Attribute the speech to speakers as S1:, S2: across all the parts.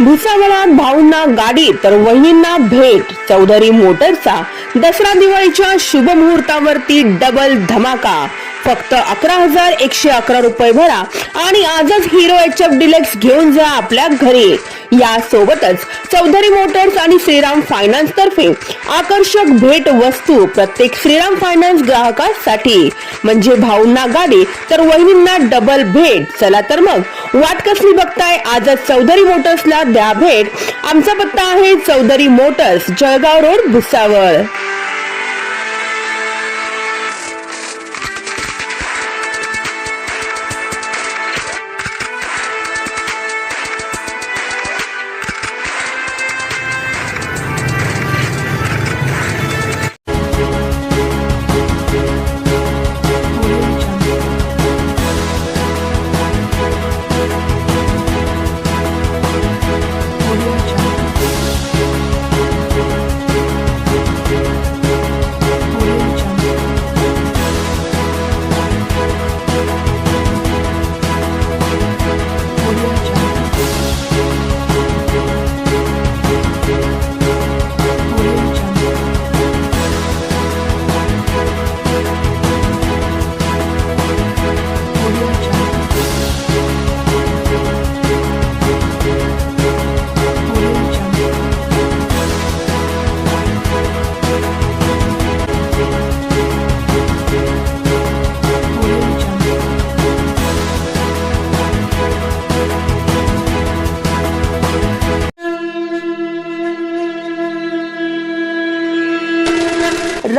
S1: भुसावळात भाऊंना गाडी तर वहिनींना भेट. चौधरी मोटरचा दसरा दिवाळीच्या शुभ मुहूर्तावरती डबल धमाका. फक्त अकरा हजार एकशे अकरा रुपये भरा आणि आजच हिरो एच एफ डिलेक्स घेऊन जा आपल्या घरी. या सोबतच चौधरी मोटर्स आणि श्रीराम फायनान्स तर्फे आकर्षक भेट वस्तू प्रत्येक श्रीराम फायनान्स ग्राहकासाठी. म्हणजे भाऊंना गाडी तर वहिनींना डबल भेट. चला तर मग वाट कसली बघताय? आजच चौधरी मोटर्सला द्या भेट. आमचा पत्ता आहे Chaudhari motors Jalgaon road Bhusawal.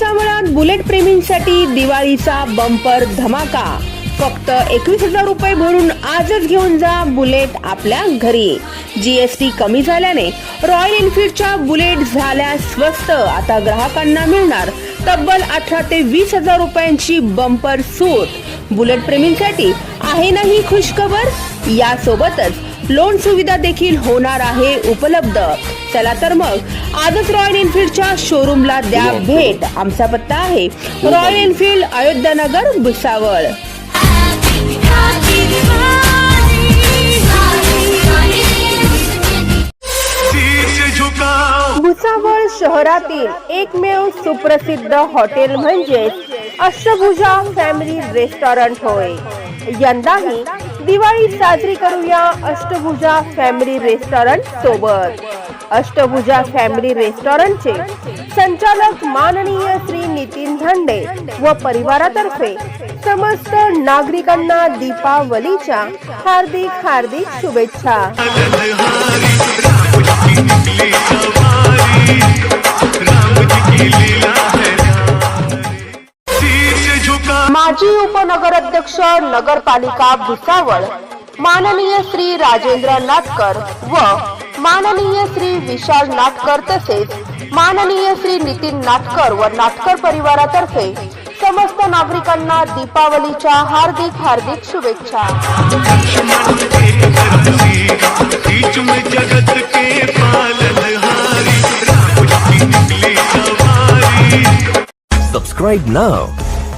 S2: Diwali
S1: Bullet प्रेमींसाठी दिवाळीचा बंपर धमाका. फक्त एकवीस हजार रुपये भरून आजच घेऊन जा बुलेट आपल्या घरी. जीएसटी कमी झाल्याने रॉयल एनफिल्डच्या बुलेट झाल्या स्वस्त. आता ग्राहकांना मिळणार तब्बल अठरा ते वीस हजार रुपयांची बंपर सूट. बुलेट प्रेमींसाठी आहे ना ही खुशखबर? यासोबतच लोन सुविधा देखील होणार आहे उपलब्ध. चला तर मग आजच रॉयल एनफील्डच्या शोरूमला द्या भेट. आमचा पत्ता आहे रॉयल एनफील्ड अयोध्यानगर भुसावळ. भुसावळ शहरातील एकमेव सुप्रसिद्ध हॉटेल म्हणजे अष्टभुजा फॅमिली रेस्टॉरंट होय. यंदाही दिवाळी साजरी करूया अष्टभुजा फॅमिली रेस्टॉरंट सोबत. अष्टभुजा फॅमिली रेस्टॉरंटचे संचालक माननीय श्री नितीन धंडे व परिवारातर्फे समस्त नागरिकांना दीपावलीच्या हार्दिक हार्दिक शुभेच्छा. माजी उपनगराध्यक्ष नगरपालिका भुसावळ माननीय श्री राजेंद्र नाटकर व माननीय श्री विशाल नाटकर तसेच माननीय श्री नितीन नाटकर व नाटकर परिवारातर्फे समस्त नागरिकांना दीपावलीच्या हार्दिक हार्दिक शुभेच्छा.
S3: बीच
S4: नाव